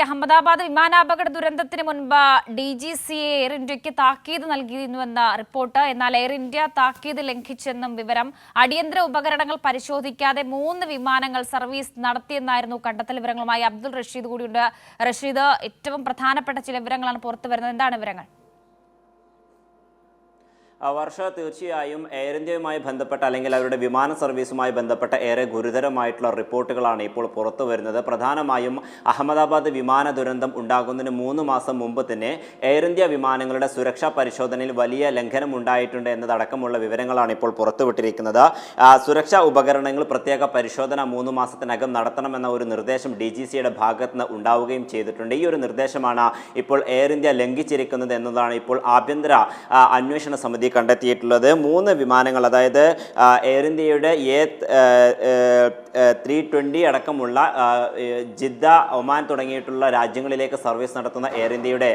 അഹമ്മദാബാദ് വിമാനാപകട ദുരന്തത്തിന് മുൻപ് ഡി ജി സി എയർ ഇന്ത്യയ്ക്ക് താക്കീത് നൽകിയിരുന്നുവെന്ന റിപ്പോർട്ട്. എന്നാൽ എയർ ഇന്ത്യ താക്കീത് ലംഘിച്ചെന്നും വിവരം. അടിയന്തര ഉപകരണങ്ങൾ പരിശോധിക്കാതെ മൂന്ന് വിമാനങ്ങൾ സർവീസ് നടത്തിയെന്നായിരുന്നു കണ്ടെത്തൽ വിവരങ്ങളുമായി അബ്ദുൾ റഷീദ് കൂടിയുണ്ട്. റഷീദ് ഏറ്റവും പ്രധാനപ്പെട്ട ചില വിവരങ്ങളാണ് പുറത്തു വരുന്നത് എന്താണ് വിവരങ്ങൾ? വർഷ തീർച്ചയായും എയർ ഇന്ത്യയുമായി ബന്ധപ്പെട്ട അല്ലെങ്കിൽ അവരുടെ വിമാന സർവീസുമായി ബന്ധപ്പെട്ട ഏറെ ഗുരുതരമായിട്ടുള്ള റിപ്പോർട്ടുകളാണ് ഇപ്പോൾ പുറത്തു വരുന്നത്. പ്രധാനമായും അഹമ്മദാബാദ് വിമാന ദുരന്തം ഉണ്ടാകുന്നതിന് മൂന്ന് മാസം മുമ്പ് തന്നെ എയർ ഇന്ത്യ വിമാനങ്ങളുടെ സുരക്ഷാ പരിശോധനയിൽ വലിയ ലംഘനം ഉണ്ടായിട്ടുണ്ട് എന്നതടക്കമുള്ള വിവരങ്ങളാണ് ഇപ്പോൾ പുറത്തുവിട്ടിരിക്കുന്നത്. സുരക്ഷാ ഉപകരണങ്ങൾ പ്രത്യേക പരിശോധന മൂന്ന് മാസത്തിനകം നടത്തണമെന്ന ഒരു നിർദ്ദേശം ഡി ജി സിയുടെ ഭാഗത്ത് നിന്ന് ഉണ്ടാവുകയും ചെയ്തിട്ടുണ്ട്. ഈ ഒരു നിർദ്ദേശമാണ് ഇപ്പോൾ എയർ ഇന്ത്യ ലംഘിച്ചിരിക്കുന്നത് എന്നതാണ് ഇപ്പോൾ ആഭ്യന്തര അന്വേഷണ സമിതി കണ്ടെത്തിയിട്ടുള്ളത്. മൂന്ന് വിമാനങ്ങൾ അതായത് എയർ ഇന്ത്യയുടെ എ ത്രീ ട്വന്റി അടക്കമുള്ള ജിദ്ദ ഒമാൻ തുടങ്ങിയിട്ടുള്ള രാജ്യങ്ങളിലേക്ക് സർവീസ് നടത്തുന്ന എയർ ഇന്ത്യയുടെ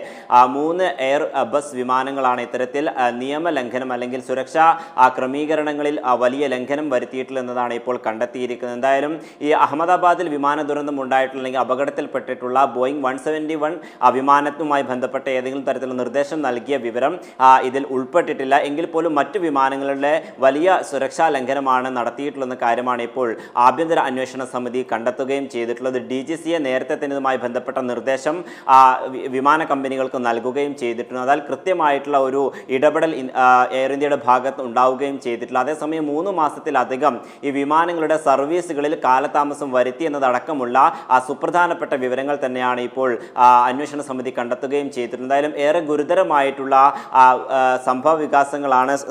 മൂന്ന് എയർ ബസ് വിമാനങ്ങളാണ് ഇത്തരത്തിൽ നിയമലംഘനം അല്ലെങ്കിൽ സുരക്ഷാ ക്രമീകരണങ്ങളിൽ വലിയ ലംഘനം വരുത്തിയിട്ടുള്ളതാണ് ഇപ്പോൾ കണ്ടെത്തിയിരിക്കുന്നത്. എന്തായാലും ഈ അഹമ്മദാബാദിൽ വിമാന ദുരന്തം ഉണ്ടായിട്ടുള്ള അപകടത്തിൽപ്പെട്ടിട്ടുള്ള ബോയിങ് വൺ സെവന്റി വൺ വിമാനത്തുമായി ബന്ധപ്പെട്ട ഏതെങ്കിലും തരത്തിലുള്ള നിർദ്ദേശം നൽകിയ വിവരം ഇതിൽ ഉൾപ്പെട്ടിട്ടില്ല. എങ്കിൽ പോലും മറ്റു വിമാനങ്ങളുടെ വലിയ സുരക്ഷാ ലംഘനമാണ് നടത്തിയിട്ടുള്ളെന്ന കാര്യമാണ് ഇപ്പോൾ ആഭ്യന്തര അന്വേഷണ സമിതി കണ്ടെത്തുകയും ചെയ്തിട്ടുള്ളത്. ഡി ജി സിയെ നേരത്തെ തന്നെ ഇതുമായി ബന്ധപ്പെട്ട നിർദ്ദേശം വിമാന കമ്പനികൾക്ക് നൽകുകയും ചെയ്തിട്ടുണ്ട്. അതാൽ കൃത്യമായിട്ടുള്ള ഒരു ഇടപെടൽ എയർ ഇന്ത്യയുടെ ഭാഗത്ത് ഉണ്ടാവുകയും ചെയ്തിട്ടില്ല. അതേസമയം മൂന്ന് മാസത്തിലധികം ഈ വിമാനങ്ങളുടെ സർവീസുകളിൽ കാലതാമസം വരുത്തി എന്നതടക്കമുള്ള ആ സുപ്രധാനപ്പെട്ട വിവരങ്ങൾ തന്നെയാണ് ഇപ്പോൾ അന്വേഷണ സമിതി കണ്ടെത്തുകയും ചെയ്തിട്ടുണ്ട്. എന്തായാലും ഏറെ ഗുരുതരമായിട്ടുള്ള സംഭവ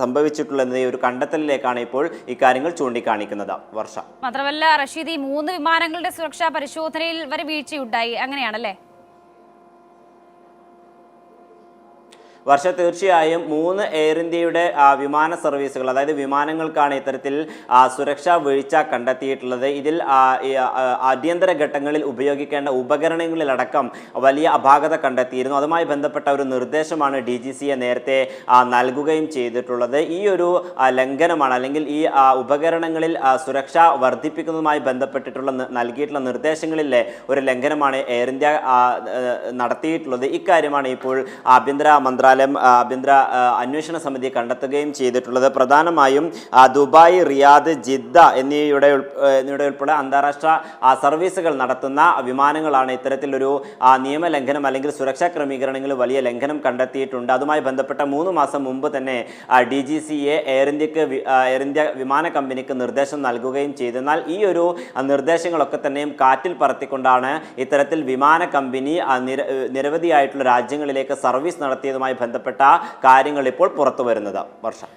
സംഭവിച്ചിട്ടുള്ളത് ഈ ഒരു കണ്ടെത്തലിലേക്കാണ് ഇപ്പോൾ ഇക്കാര്യങ്ങൾ ചൂണ്ടിക്കാണിക്കുന്നത്. വർഷ. മാത്രമല്ല റഷീദ് ഈ മൂന്ന് വിമാനങ്ങളുടെ സുരക്ഷാ പരിശോധനയിൽ വരെ വീഴ്ചയുണ്ടായി. അങ്ങനെയാണല്ലേ? വർഷ തീർച്ചയായും മൂന്ന് എയർ ഇന്ത്യയുടെ വിമാന സർവീസുകൾ അതായത് വിമാനങ്ങൾക്കാണ് ഇത്തരത്തിൽ സുരക്ഷാ വീഴ്ച കണ്ടെത്തിയിട്ടുള്ളത്. ഇതിൽ അടിയന്തര ഘട്ടങ്ങളിൽ ഉപയോഗിക്കേണ്ട ഉപകരണങ്ങളിലടക്കം വലിയ അപാകത കണ്ടെത്തിയിരുന്നു. അതുമായി ബന്ധപ്പെട്ട ഒരു നിർദ്ദേശമാണ് ഡി ജി സിയെ നേരത്തെ നൽകുകയും ചെയ്തിട്ടുള്ളത്. ഈ ഒരു ലംഘനമാണ് അല്ലെങ്കിൽ ഈ ഉപകരണങ്ങളിൽ സുരക്ഷ വർദ്ധിപ്പിക്കുന്നതുമായി ബന്ധപ്പെട്ടിട്ടുള്ള നൽകിയിട്ടുള്ള നിർദ്ദേശങ്ങളിലെ ഒരു ലംഘനമാണ് എയർ ഇന്ത്യ നടത്തിയിട്ടുള്ളത്. ഇക്കാര്യമാണ് ഇപ്പോൾ ആഭ്യന്തര മന്ത്രാലയം ആ, ആഭ്യന്തര അന്വേഷണ സമിതി കണ്ടെത്തുകയും ചെയ്തിട്ടുള്ളത്. പ്രധാനമായും ദുബായ് റിയാദ് ജിദ്ദ എന്നിവയുടെ എന്നിവയുടെ ഉൾപ്പെടെ അന്താരാഷ്ട്ര സർവീസുകൾ നടത്തുന്ന വിമാനങ്ങളാണ് ഇത്തരത്തിലൊരു നിയമലംഘനം അല്ലെങ്കിൽ സുരക്ഷാ ക്രമീകരണങ്ങളിൽ വലിയ ലംഘനം കണ്ടെത്തിയിട്ടുണ്ട്. അതുമായി ബന്ധപ്പെട്ട മൂന്ന് മാസം മുമ്പ് തന്നെ D G C A air ഇന്ത്യയ്ക്ക് എയർ ഇന്ത്യ വിമാന കമ്പനിക്ക് നിർദ്ദേശം നൽകുകയും ചെയ്തെന്നാൽ ഈ ഒരു നിർദ്ദേശങ്ങളൊക്കെ തന്നെയും കാറ്റിൽ പറത്തിക്കൊണ്ടാണ് ഇത്തരത്തിൽ വിമാന കമ്പനി നിരവധിയായിട്ടുള്ള രാജ്യങ്ങളിലേക്ക് സർവീസ് നടത്തിയതുമായി ബന്ധപ്പെട്ട കാര്യങ്ങൾ ഇപ്പോൾ പുറത്തു വരുന്നത് വർഷം